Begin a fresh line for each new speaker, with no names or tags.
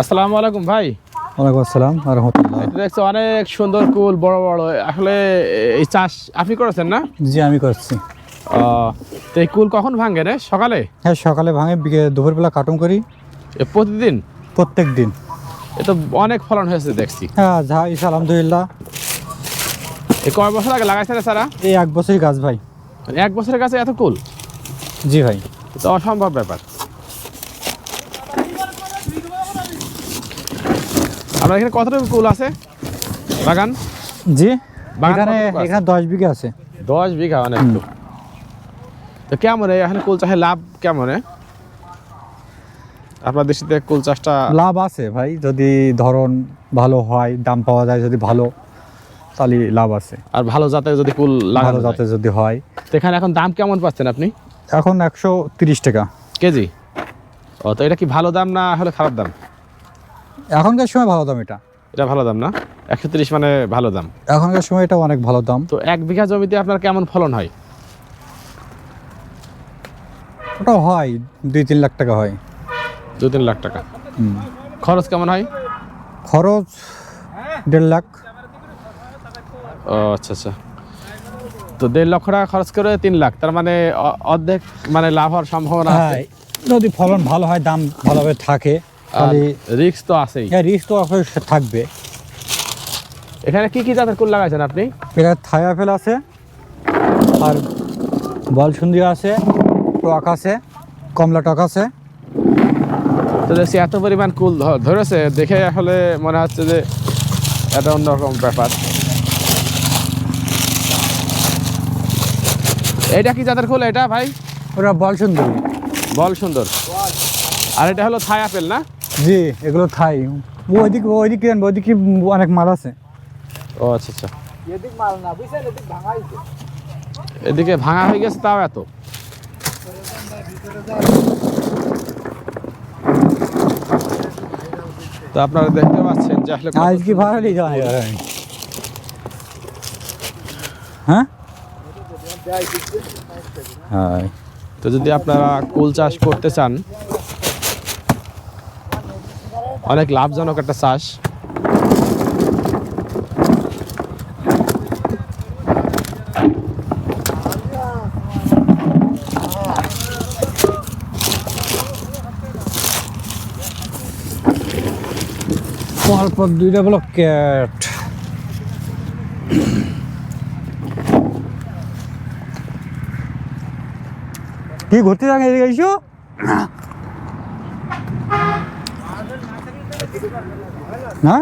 আসসালামু আলাইকুম ভাই।
ওয়ালাইকুম আসসালাম রহমতুল্লাহ
এটা দেখছি অনেক সুন্দর কুল বড় বড়। আসলে এই চাষ আপনি করেছেন না?
জি আমি করছি।
তো এই কুল কখন ভাঙে রে? সকালে?
হ্যাঁ সকালে ভাঙে দুপুরবেলা কাটুন করি।
এ প্রতিদিন?
প্রত্যেক দিন।
এ তো অনেক ফলন হয়েছে দেখছি।
হ্যাঁ যা ইসা আলহামদুলিল্লাহ।
এই কয় বছর আগে লাগাইছেন সারা
এই এক বছরই গাছ ভাই।
মানে এক বছরের কাছে এত কুল?
জি ভাই।
এ তো অসম্ভব ব্যাপার। আপনার এখানে কতটুকু কুল আছে? বাগান?
জি
বাগান
এখানে দশ বিঘা আছে।
দশ বিঘা অনেক তো তো কেমন এখন কুল চাষে লাভ কেমন আপনার দৃষ্টিতে কুল চাষটা
লাভ আছে ভাই যদি ধরন ভালো হয় দাম পাওয়া যায় যদি ভালো তাহলে লাভ আছে।
আর ভালো জাতের যদি কুল
ভালো
যায়?
যদি হয়।
তো এখানে এখন দাম কেমন পাচ্ছেন আপনি?
এখন একশো তিরিশ টাকা।
কেজি? ও তো এটা কি ভালো দাম না হলে খারাপ দাম?
এখনকার সময় ভালো দাম এটা।
এটা ভালো দাম না? একশো তিরিশ মানে ভালো দাম।
এখনকার সময় এটা অনেক ভালো দাম।
তো এক বিঘা জমিতে আপনার কেমন ফলন হয়?
ওটা হয় দুই তিন লাখ টাকা হয়।
দু তিন লাখ টাকা। খরচ কেমন হয়?
খরচ দেড় লাখ।
ও আচ্ছা আচ্ছা। তো দেড় লক্ষ টাকা খরচ করে তিন লাখ তার মানে অর্ধেক মানে লাভ হওয়ার সম্ভাবনা
হ্যাঁ
আছে
যদি ফলন ভালো হয় দাম ভালোভাবে থাকে।
রিক্স তো আছেই।
হ্যাঁ রিস্ক তো থাকবে।
এখানে কি কি জাতের কুল লাগাইছেন আপনি?
থাই আপেল আছে আর বল সুন্দরী আছে টক আছে কমলা টক আছে।
তো দেখছি এত পরিমাণ কুল ধরেছে দেখে আসলে মনে হচ্ছে যে এটা অন্যরকম ব্যাপার। এটা কি জাতের কুল এটা ভাই?
ওরা বল সুন্দর
বল সুন্দর আর এটা হলো থাই আপেল না?
জি এগুলো থাই। ওইদিকে ওইদিকে আনব, ওইদিকে অনেক মাল আছে।
ও আচ্ছা আচ্ছা। এদিক মাল না বুঝছেন? এদিক ভাঙা হয়েছে এদিকে ভাঙা হয়ে গেছে তাও এত। তো আপনারা দেখতে পাচ্ছেন যে আসলে
আজকে ভাড়া নিয়ে যাওয়া হ্যাঁ? হ্যাঁ।
তো যদি আপনারা কুল চাষ করতে চান অনেক লাভজনক একটা চাষ।
পরপর দুইটা বলো ক্যাট কি ঘুরতে যান এদিকে এসো না